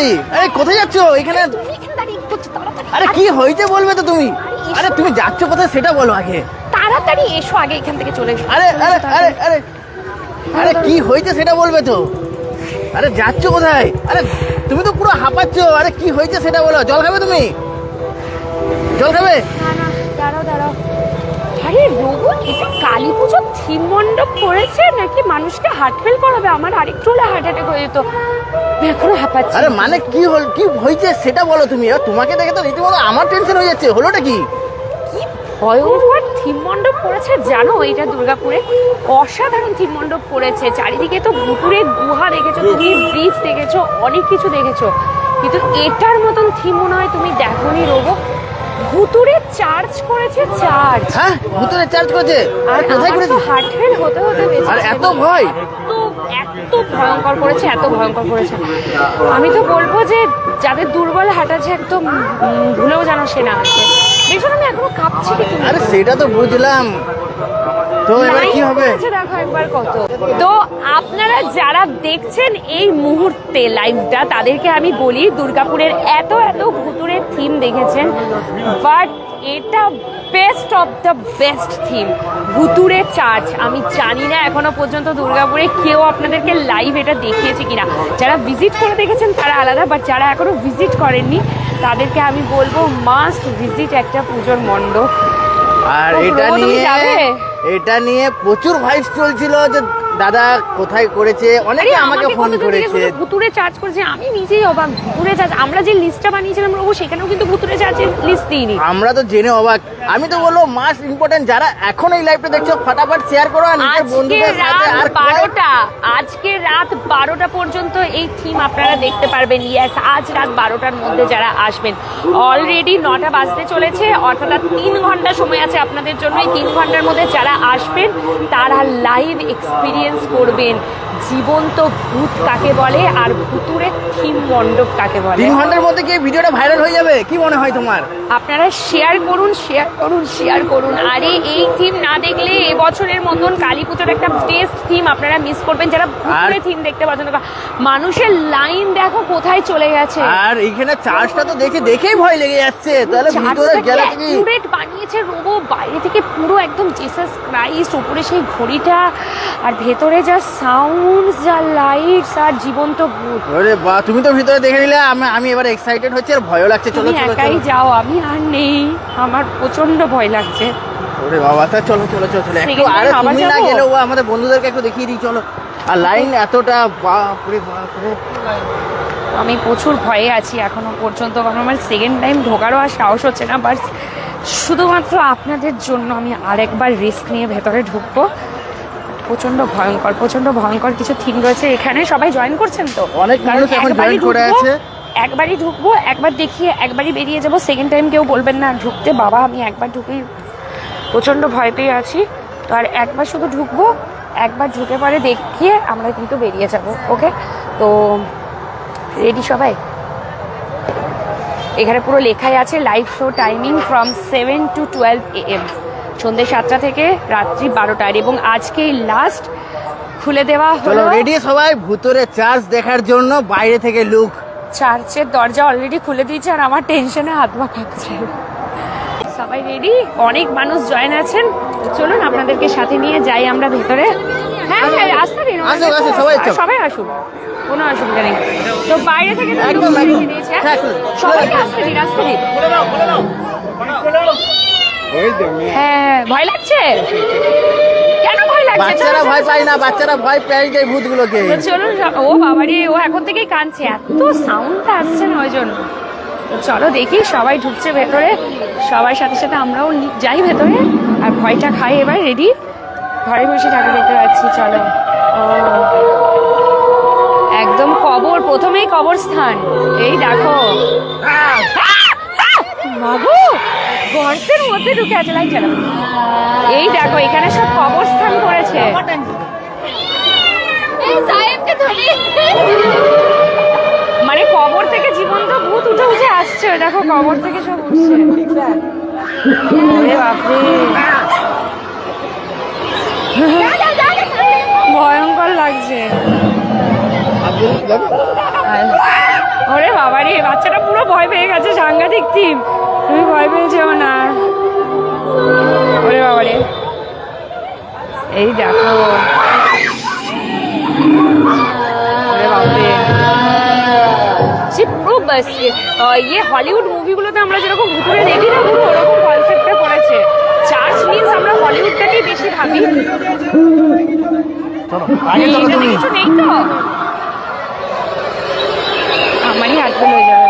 বৌদি আরে কোথায় যাচ্ছ? এখানে তুমি এখানে দাঁড়িয়ে কি করছ? তাড়াতাড়ি আরে কি হয়েছে বলবে তো তুমি? আরে তুমি যাচ্ছ কোথায় সেটা বলো আগে। তাড়াতাড়ি এসো আগে এখান থেকে চলে এসো। আরে আরে আরে আরে। আরে কি হয়েছে সেটা বলবে তো? আরে যাচ্ছ কোথায়? আরে তুমি তো পুরো হাঁপাচ্ছ। আরে কি হয়েছে সেটা বলো। জল খাবে তুমি? জল খাবে? না না দাঁড়াও দাঁড়াও। আরে রোবট এটা কালী পুজোর থিম মণ্ডপ করেছে নাকি মানুষকে হার্ট ফেল করাবে? আমার আরেকটু হলে হার্ট অ্যাটাক হয়ে যেত। এখনও হাঁপাচ্ছি। আরে মানে কি হল কি হয়েছে সেটা বলো তুমি। এবার তোমাকে দেখে তো রীতিমতো আমার টেনশন হয়ে যাচ্ছে। হলোটা কি? কি ভয়ঙ্কর থিম মণ্ডপ করেছে জানো? এটা দুর্গাপুরে অসাধারণ থিম মণ্ডপ করেছে। চারিদিকে তো ভুতুরে গুহা দেখেছ তুমি ব্রিজ দেখেছ অনেক কিছু দেখেছ। কিন্তু এটার মতন থিম মনে হয় তুমি দেখোনি রোবো ভুতুরে চার্জ করেছে চার্জ হ্যাঁ ভুতুরে চার্জ করেছে। আর কোথায় করেছে? হার্ট ফেল হতে হতে আর এত ভয়? এত এত ভয়ঙ্কর করেছে এত ভয়ঙ্কর করেছে। আমি তো বলব যে যাদের দুর্বল হাঁটাছে আছে একদম ভুলেও জানা সে না। আছে এই জন্য আমি এখনও কাঁপছি আরে সেটা তো বুঝলাম। তো এবার কি হবে? দেখো একবার কত। তো আপনারা যারা দেখছেন এই মুহূর্তে লাইভটা তাদেরকে আমি বলি দুর্গাপুরের এত এত ভুতুরের থিম দেখেছেন বাট এটা best of the best theme ভুতুরে চার্চ আমি জানি না এখনও পর্যন্ত দুর্গাপুরে কেউ আপনাদেরকে লাইভ এটা দেখিয়েছে কিনা। যারা ভিজিট করে দেখেছেন তারা আলাদা বাট যারা এখনও ভিজিট করেননি তাদেরকে আমি বলব মাস্ট ভিজিট একটা পুজোর মণ্ডপ। আর এটা নিয়ে? এটা নিয়ে প্রচুর ভাইস চলছিল যে দাদা কোথায় করেছে? অনেকে আমাকে ফোন করেছে। ভুতুরে চার্জ করেছে? আমি নিজেই অবাক। ভুতুরে চার্জ আমরা যে লিস্টটা বানিয়েছিলাম রঘু সেখানেও কিন্তু ভুতুরে চার্জের লিস্ট দিইনি। আমরা তো জেনে অবাক। আমি তো বলব মাস ইম্পর্টেন্ট যারা এখন এই লাইভটা দেখছ ফটাফট শেয়ার করো আর নিজের বন্ধুদের সাথে আর বারোটা আজকে রাত বারোটা পর্যন্ত এই থিম আপনারা দেখতে পারবেন। ইয়েস আজ রাত বারোটার মধ্যে যারা আসবেন। অলরেডি নটা বাজতে চলেছে অর্থাৎ আর তিন ঘণ্টা সময় আছে আপনাদের জন্য এই তিন ঘণ্টার মধ্যে যারা আসবেন তারা লাইভ এক্সপিরিয়েন্স করবেন। জীবন্ত ভূত কাকে বলে আর ভুতুরে থিম মণ্ডপ কাকে বলে? তিন ঘণ্টার মধ্যে কি ভিডিওটা ভাইরাল হয়ে যাবে? কি মনে হয় তোমার? আপনারা শেয়ার করুন শেয়ার করুন শেয়ার করুন। আরে এই থিম না দেখলে এবছরের মতন কালী পুজোর একটা বেস্ট থিম আপনারা মিস করবেন। যারা ভুতুরে থিম দেখতে পছন্দ করেন মানুষের লাইন দেখো কোথায় চলে গেছে। আর এইখানে চার্জটা তো দেখে দেখেই ভয় লেগে যাচ্ছে। তাহলে ভিতরে গেলে কি? অ্যাকুরেট বানিয়েছে রোবো বাইরে থেকে পুরো একদম জিসাস ক্রাইস্ট উপরে সেই ঘড়িটা আর ভেতরে যা সাউন্ড যা লাইটস আর জীবন্ত ভূত। ওরে বা তুমি তো ভিতরে দেখে নিলে আমি আমি এবার এক্সাইটেড হচ্ছে আর ভয়ও লাগছে। চলো চলো একাই যাও আমি আর নেই। আমার প্রচণ্ড ভয় লাগছে। ওরে বাবা তা চলো চলো চলো চলো। একটু আরে তুমি না? গেলেও আমাদের বন্ধুদেরকে একটু দেখিয়ে দিই চলো। আর লাইন এতটা বাপরে বাপরে আমি প্রচুর ভয়ে আছি এখনও পর্যন্ত কারণ আমার সেকেন্ড টাইম ঢোকারও আর সাহস হচ্ছে না বাট শুধুমাত্র আপনাদের জন্য আমি আরেকবার রিস্ক নিয়ে ভেতরে ঢুকবো। প্রচণ্ড ভয়ঙ্কর প্রচণ্ড ভয়ঙ্কর কিছু থিম রয়েছে এখানে। সবাই জয়েন করছেন তো? অনেক মানুষ এখন join করে আছে। একবারই ঢুকবো একবার দেখিয়ে একবারই বেরিয়ে যাব। সেকেন্ড টাইম কেউ বলবেন না ঢুকতে বাবা আমি একবার ঢুকেই প্রচণ্ড ভয় পেয়ে আছি। তো আর একবার শুধু ঢুকবো একবার ঢুকে পরে দেখিয়ে আমরা কিন্তু বেরিয়ে যাব ওকে? তো রেডি সবাই? এখানে পুরো লেখাই আছে live show timing from seven to twelve A M সন্ধ্যে সাতটা থেকে রাত্রি বারোটার এবং আজকেই লাস্ট খুলে দেওয়া চলো হলো। রেডি সবাই ভুতরে চার্জ দেখার জন্য বাইরে থেকে লুক চার্চের দরজা অলরেডি খুলে দিয়েছে আর আমার টেনশনে হাত পা কাঁপছে সবাই রেডি অনেক মানুষ জয়েন আছেন। চলুন আপনাদেরকে সাথে নিয়ে যাই আমরা ভেতরে। হ্যাঁ হ্যাঁ আসতে দিন আসুন, আসুন, সবাই সবাই আসুন কোনো অসুবিধা নেই। তো বাইরে থেকে হ্যাঁ? খুলে- আসতে দিন আসতে দিন। হ্যাঁ ভয় লাগছে? কেন ভয় লাগছে? বাচ্চারা চলো, ভয় পায় না বাচ্চারা ভয় পেয়ে যায় ভূতগুলোকে। তো চলুন ও বাবারে ও এখন থেকেই কাঁদছে। এত সাউন্ডটা আসছে না ওই জন্য। তো চলো দেখি সবাই ঢুকছে ভেতরে। সবার সাথে সাথে আমরাও যাই ভেতরে। আর ভয়টা খাই এবার রেডি? ঘরে বসে ঠাকুর দেখতে পাচ্ছি চলো। ও। একদম কবর প্রথমেই কবরস্থান। এই দেখো। মাগো! গর্তের মধ্যে ঢুকে আছে লাইট জ্বালাবো এই দেখো এখানে সব কবরস্থান করেছে। মানে কবর থেকে জীবন্ত ভূত উঠে উঠে আসছে দেখো কবর থেকে সব উঠছে। বাপরে ভয়ঙ্কর লাগছে। আর- ওরে বাবারে বাচ্চাটা পুরো ভয় পেয়ে গেছে সাংঘাতিক থিম তুমি ভয় পেয়েছ না। ওরে বাবারে। এই দেখো ওরে বাবারে সে পুরো ইয়ে হলিউড মুভিগুলোতে আমরা যেরকম ভুতুরে দেখি না পুরো ওরকম কনসেপ্টটা করেছে। চার্চ মিনস আমরা হলিউডটাকেই বেশি ভাবি। কিছু নেই তো। আমারই হাত হয়ে যাবে।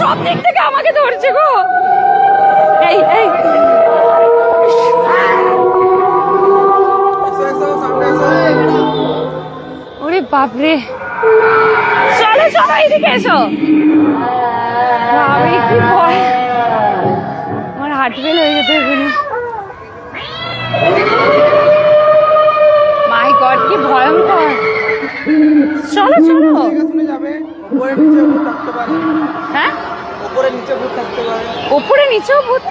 সব দিক থেকে আমাকে ধরছে গো। এই এই। ওরে বাপরে। চলো চলো এইদিকে এসো। বাপরে কি ভয়। আমার হার্ট ফেল হয়ে যেত এখানে কি ভয়ঙ্কর? চলো চলো। হ্যাঁ? ওপরে নিচেও ভূত।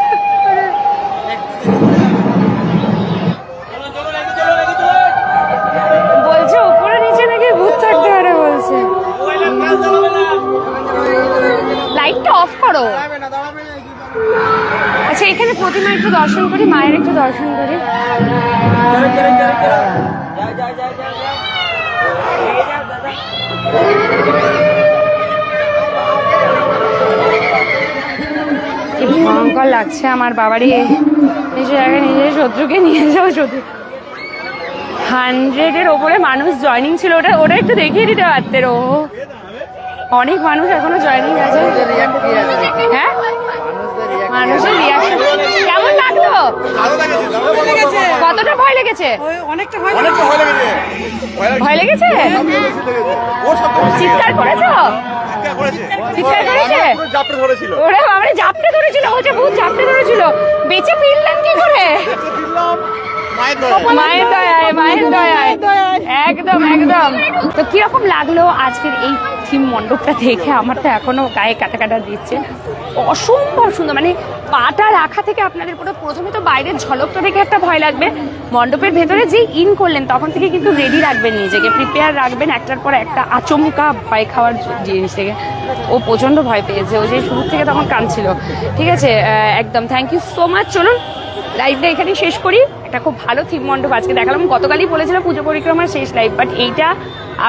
বলছে, ওপরে নিচে নাকি ভূত থাকতে পারে বলছে। লাইটটা অফ করো। আচ্ছা এখানে প্রতিমা একটু দর্শন করি, মায়ের একটু দর্শন করি। কি ভয়ঙ্কর লাগছে আমার বাবারই নিজের জায়গায় নিজের শত্রুকে নিয়ে যাও শত্রু হান্ড্রেডের ওপরে মানুষ জয়নিং ছিল, ওটা ওটা একটু দেখিয়ে দিতে পারতে ও। অনেক মানুষ এখনও জয়নিং আছে। হ্যাঁ? মানুষের রিয়াকশন কেমন লাগল কতটা ভয় লেগেছে অনেকটা ভয় লেগেছে? ভয় লেগেছে চিৎকার করেছ? চিৎকার করেছে। জাপটে ধরেছিল। ওরে বাবারে জাপটে ধরেছিল ও যে ভূত জাপটে ধরেছিল। বেঁচে ফিরলেন কি করে? মায়ের দয়া মায়ের দয়ায়। মায়ের দয়ায়। একদম একদম। তো কীরকম লাগল আজকের এই থিম মণ্ডপটা দেখে আমার তো এখনও গায়ে কাটা কাটা দিচ্ছে। অসম্ভব সুন্দর মানে পাটা রাখা থেকে আপনাদের পুরো প্রথমে তো বাইরের ঝলকটা দেখে একটা ভয় লাগবে। মণ্ডপের ভেতরে যে ইন করলেন, তখন থেকে কিন্তু রেডি রাখবেন নিজেকে প্রিপেয়ার রাখবেন একটার পর একটা আচমকা ভয় খাওয়ার জিনিস থেকে। ও প্রচণ্ড ভয় পেয়েছে, ও যে শুরু থেকে তখন কাঁদছিল। ঠিক আছে একদম থ্যাংক ইউ সো মাচ চলুন লাইভটা এখানে শেষ করি। একটা খুব ভালো থিম মণ্ডপ আজকে দেখালাম। গতকালই বলেছিলাম পুজো পরিক্রমার শেষ লাইভ বাট এইটা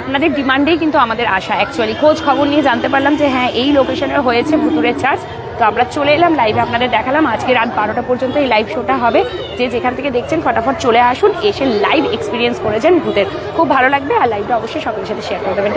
আপনাদের ডিমান্ডেই কিন্তু আমাদের আশা। অ্যাকচুয়ালি খোঁজ খবর নিয়ে জানতে পারলাম যে হ্যাঁ এই লোকেশনে হয়েছে ভুতুরের চার্জ তো আমরা চলে এলাম লাইভে আপনাদের দেখালাম। আজকে রাত বারোটা পর্যন্ত এই লাইভ শোটা হবে। যে যেখান থেকে দেখছেন, ফটাফট চলে আসুন, এসে লাইভ এক্সপিরিয়েন্স করেছেন ভূতের। খুব ভালো লাগবে, আর লাইভটা অবশ্যই সকলের সাথে শেয়ার করে দেবেন।